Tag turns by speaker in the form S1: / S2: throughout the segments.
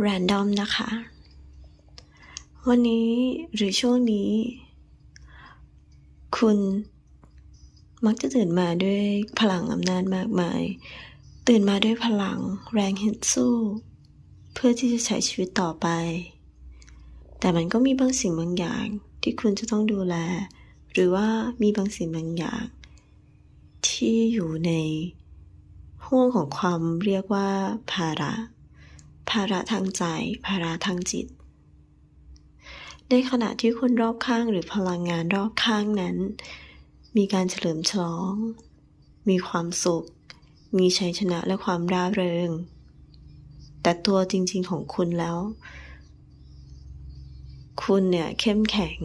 S1: แรนดอมนะคะ วันนี้หรือช่วงนี้ คุณมักจะตื่นมาด้วยพลังอำนาจมากมาย ตื่นมาด้วยพลังแรงฮึดสู้ เพื่อที่จะใช้ชีวิตต่อไป แต่มันก็มีบางสิ่งบางอย่างที่คุณจะต้องดูแล หรือว่ามีบางสิ่งบางอย่าง ที่อยู่ในห่วงของความเรียกว่าภาระ ภาระทางใจ ภาระทางจิต ในขณะที่คนรอบข้างหรือพลังงานรอบข้างนั้น มีการเฉลิมฉลอง มีความสุข มีชัยชนะและความร่าเริง แต่ตัวจริง ๆของคุณแล้ว คุณเนี่ยเข้มแข็ง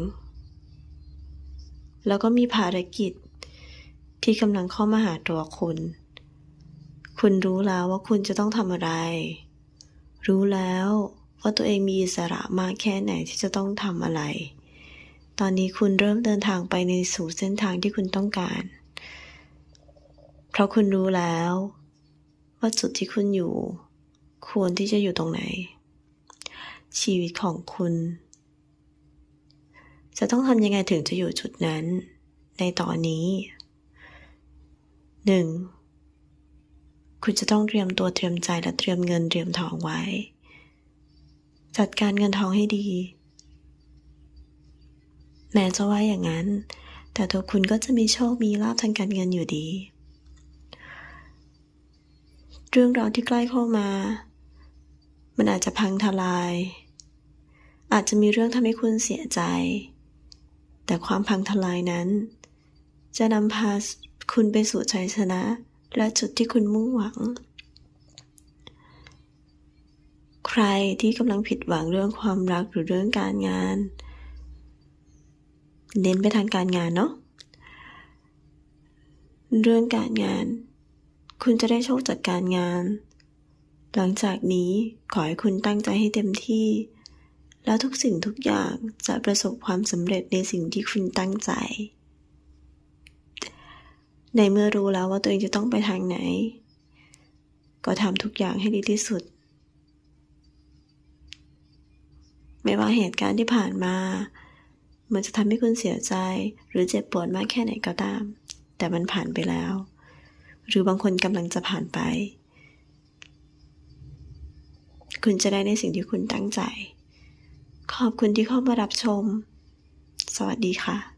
S1: แล้วก็มีภารกิจที่กำลังเข้ามาหาตัวคุณ คุณรู้แล้วว่าคุณจะต้องทำอะไร รู้แล้วว่าตัวเองมีอิสระมากแค่ไหนที่จะต้องทำอะไร ตอนนี้คุณเริ่มเดินทางไปในสู่เส้นทางที่คุณต้องการ เพราะคุณรู้แล้ว ว่าจุดที่คุณอยู่ ควรที่จะอยู่ตรงไหน ชีวิตของคุณ จะต้องทำยังไงถึงจะอยู่จุดนั้น ในตอนนี้หนึ่ง คุณจะต้องเตรียมตัวเตรียมใจและเตรียมเงินเตรียมทองไว้ จัดการเงินทองให้ดี แม้จะว่าอย่างนั้น แต่ตัวคุณก็จะมีโชคมีลาภทางการเงินอยู่ดี เรื่องราวที่ใกล้เข้ามา มันอาจจะพังทลาย อาจจะมีเรื่องทำให้คุณเสียใจ แต่ความพังทลายนั้น จะนำพาคุณไปสู่ชัยชนะ และจุดที่คุณมุ่งหวัง ใครที่กำลังผิดหวังเรื่องความรักหรือเรื่องการงาน เน้นไปทางการงานเนาะเรื่องการงาน คุณจะได้โชคจากการงาน หลังจากนี้ขอให้คุณตั้งใจให้เต็มที่ แล้วทุกสิ่งทุกอย่างจะประสบความสำเร็จในสิ่งที่คุณตั้งใจ ในเมื่อรู้แล้วว่าตัวเองจะต้องไปทางไหน ก็ทำทุกอย่างให้ดีที่สุด ไม่ว่าเหตุการณ์ที่ผ่านมา มันจะทำให้คุณเสียใจ หรือเจ็บปวดมากแค่ไหนก็ตาม แต่มันผ่านไปแล้ว หรือบางคนกำลังจะผ่านไป คุณจะได้ในสิ่งที่คุณตั้งใจ ขอบคุณที่เข้ามารับชม สวัสดีค่ะ